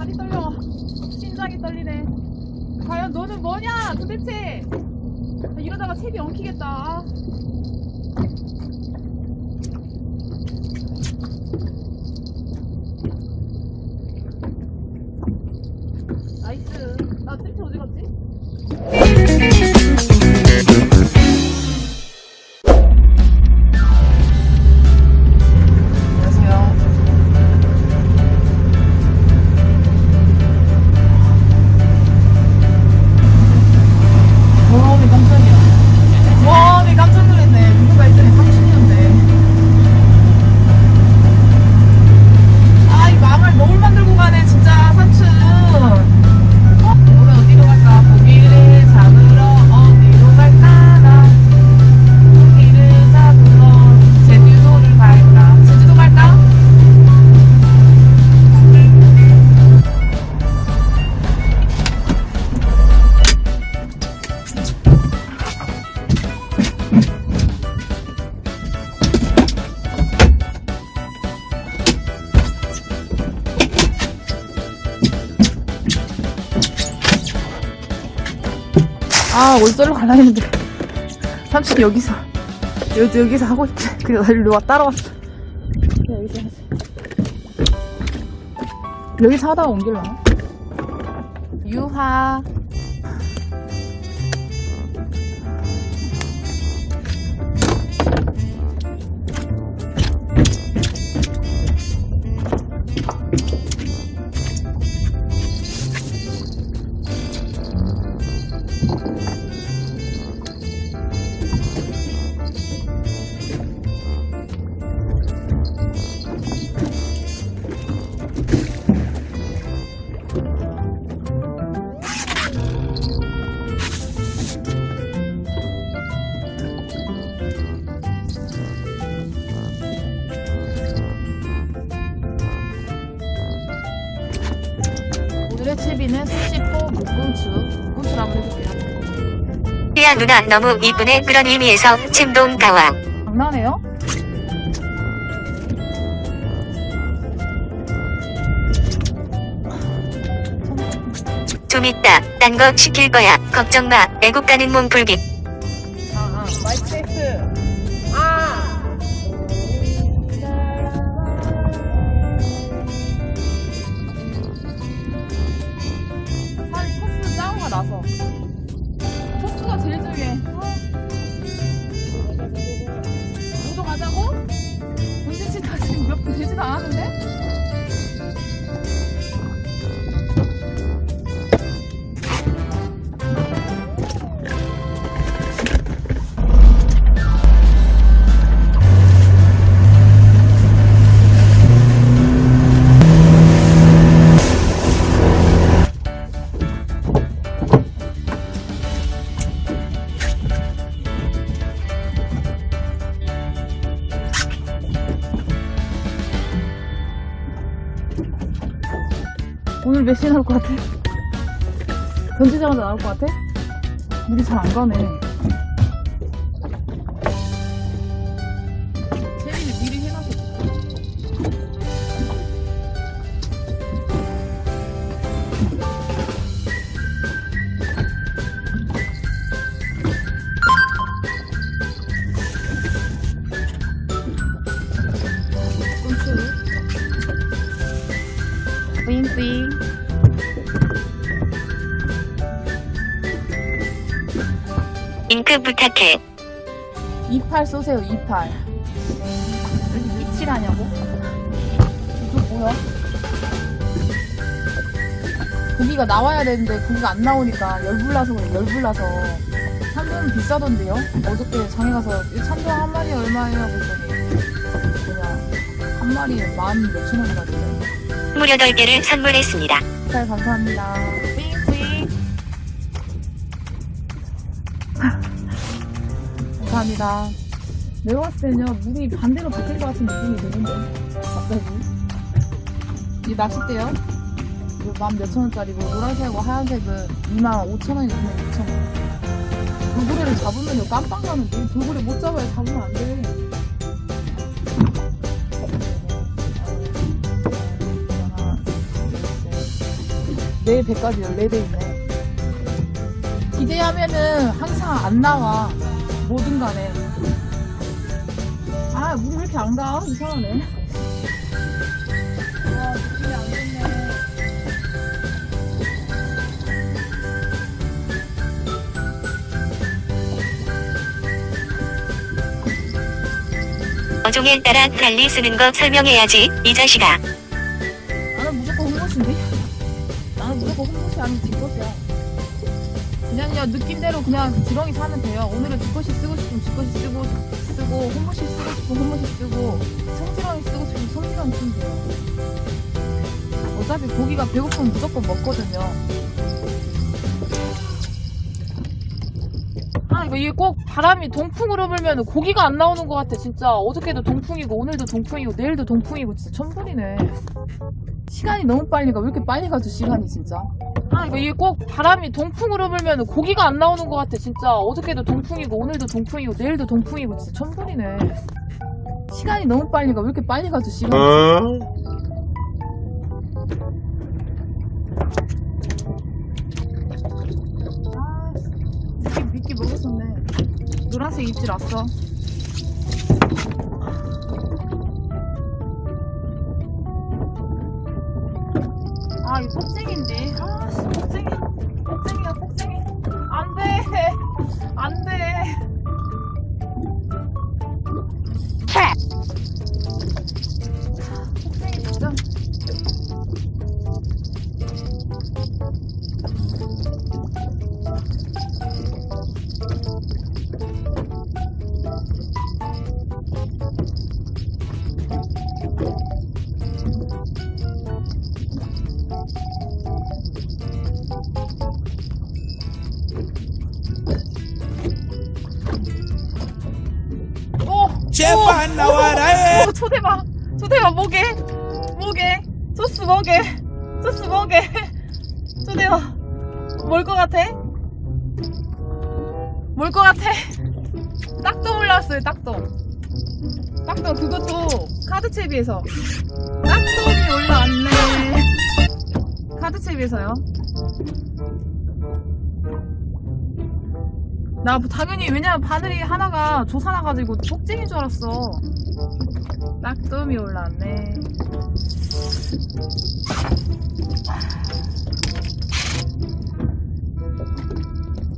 다리 떨려. 심장이 떨리네. 과연 너는 뭐냐 도대체? 나 이러다가 채비 엉키겠다. 아, 올절로 갈라 했는데. 삼촌이 여기서, 여, 여기서 하고 있지. 그래서 나 일로 와, 따라왔어. 그래, 여기서 하자. 여기서 하다가 옮길라나? 유하. 삐야 누나 너무 이쁘네. 그런 의미에서 침동 가와 장난해요? 좀 있다. 딴 거 시킬 거야. 걱정 마. 애국 가는 몸 풀기 않았는데? 몇 시에 나올 것 같아? 던지자마자 나올 것 같아? 물이 잘 안 가네. 잉크 부탁해 28 쏘세요, 28. 여기 위치라냐고? 이거 뭐야? 고기가 나와야 되는데 고기가 안 나오니까 열불나서 그래, 열불나서. 참돔 비싸던데요? 어저께 장에 가서 이 참돔 한 마리 얼마예요? 그랬더니 그냥 한 마리에 만 몇천 원이라던데. 28개를 선물했습니다 잘 감사합니다. 감사합니다. 내가 봤을 때는요, 물이 반대로 바뀔 것 같은 느낌이 드는데, 갑자기. 이 낚싯대요? 이거 만 몇천 원짜리고, 노란색하고 하얀색은 2만 5천 원이 되면 6천 원. 돌고래를 잡으면요, 깜빵 가는데, 돌고래 못 잡아야 잡으면 안 돼. 하나, 둘, 셋. 내 배까지 14대 있네. 기대하면은 항상 안 나와. 뭐든 간에. 아, 문 왜 이렇게 안 가? 이상하네. 아, 느낌이 안 좋네. 어종에 따라 달리 쓰는 거 설명해야지, 이 자식아. 나는 무조건 홍보시인데? 나는 무조건 홍보시 아니면 뒷것이야. 그냥요, 느낌대로 그냥 지렁이 사면 돼요. 오늘은 뒷것이 뒷것이 쓰고, 쓰고, 홍보시 쓰고 싶으면 홍보시 쓰고, 성지렁이 쓰고 싶으면 성지렁이 쓰면 돼요. 어차피 고기가 배고프면 무조건 먹거든요. 아, 이거 이게 꼭 바람이 동풍으로 불면 고기가 안 나오는 것 같아, 진짜. 어저께도 동풍이고, 오늘도 동풍이고, 내일도 동풍이고, 진짜 천불이네. 시간이 너무 빨리 가. 왜 이렇게 빨리 가죠, 시간이 진짜? 아, 이거 이게 꼭 바람이 동풍으로 불면 고기가 안 나오는 것 같아, 진짜. 어저께도 동풍이고, 오늘도 동풍이고, 내일도 동풍이고, 진짜 천불이네. 시간이 너무 빨리 가. 왜 이렇게 빨리 가죠, 시간이? 아, 미끼, 미끼 먹었었네. 노란색 입질 왔어. 이거 폭쟁인데. 아, 씨, 폭쟁이. 폭쟁이야, 폭쟁이. 안 돼. 안 돼. 초대박! 초대박, 뭐게? 뭐게? 소스 뭐게? 소스 뭐게? 초대박. 뭘 것 같아? 뭘 것 같아? 딱도 올라왔어요, 딱도. 딱도, 그것도 카드채비에서. 딱도이 올라왔네. 카드채비에서요. 나 당연히 왜냐면 바늘이 하나가 조사나가지고 폭쟁인 줄 알았어. 딱돔이 올라왔네.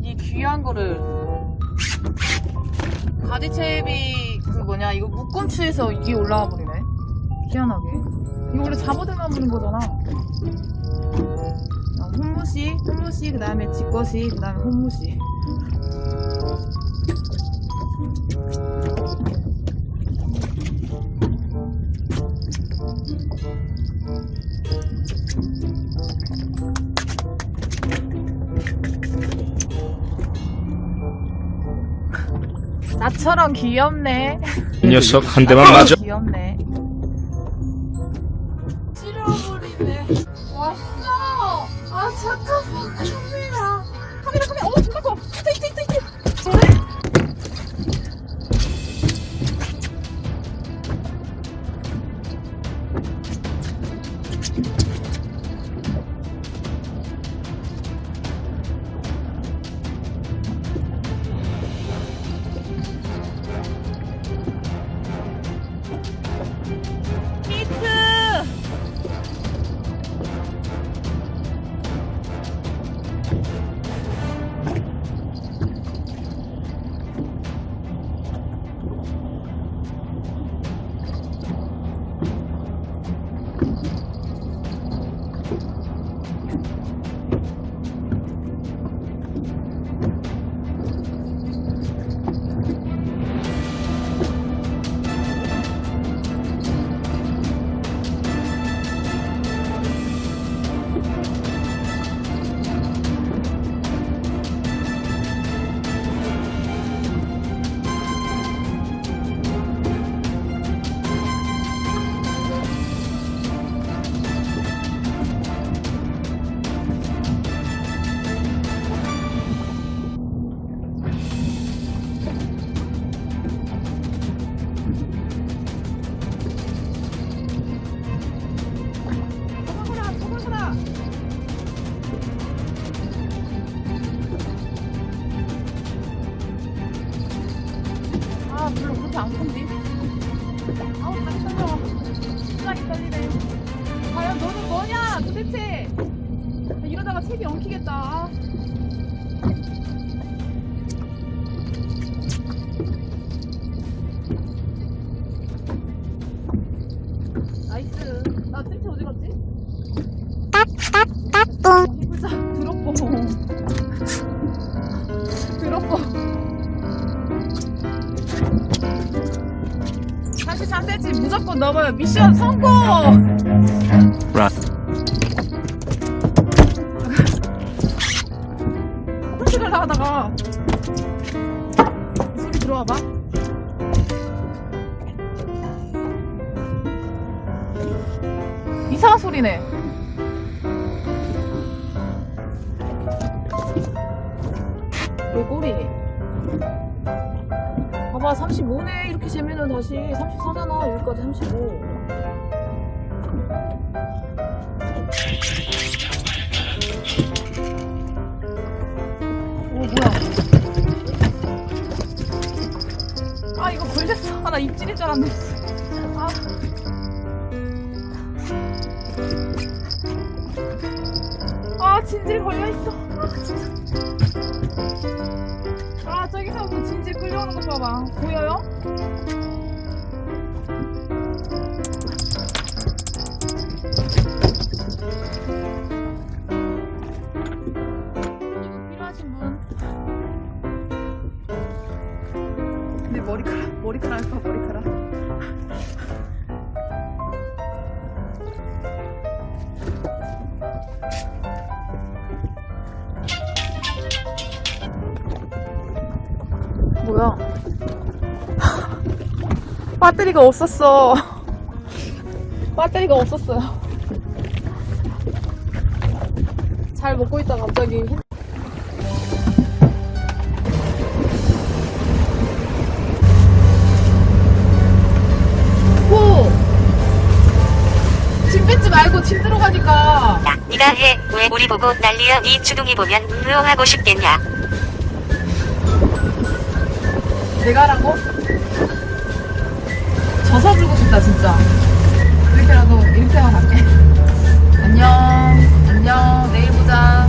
이 귀한 거를 가지채비 그 뭐냐 이거 묶음추에서 이게 올라와 버리네. 희한하게. 이거 원래 잡아들만 보는 거잖아. 어, 혼무시, 혼무시, 그 다음에 지꺼시, 그 다음에 혼무시. 나처럼 귀엽네. 이 녀석 한 대만 맞아 귀엽네. 찌려버리네. 왔어. 아 잠깐만. 카메라 그렇게 안 큰디? 아우 다리 떨려 심장이 떨리네 과연 너는 뭐냐 도대체 이러다가 책이 엉키겠다 아. 나이스 나 뜰채 어디 갔지? 34cm 무조건 넘어요. 미션 성공! 화장실을 하다가 소리 들어와봐. 이상한 소리네. 왜 꼬리? 봐봐 35네 이렇게 재면은 다시 34잖아 여기까지 35 오, 뭐야. 아, 이거 걸렸어. 아, 나 입질인 줄 알았네. 아. 아, 진질 걸려있어. 봐봐. 보여요? 뭐야? 배터리가 없었어. 배터리가 없었어요. 잘 먹고 있다 갑자기 호! 짐 뱉지 말고 짐 들어가니까 야, 네가 해. 왜 우리 보고 난리야? 네 주둥이 보면 으어하고 싶겠냐? 내가 하라고? 져서 불고 싶다 진짜. 이렇게라도 이렇게만 할게. 안녕. 안녕. 내일 보자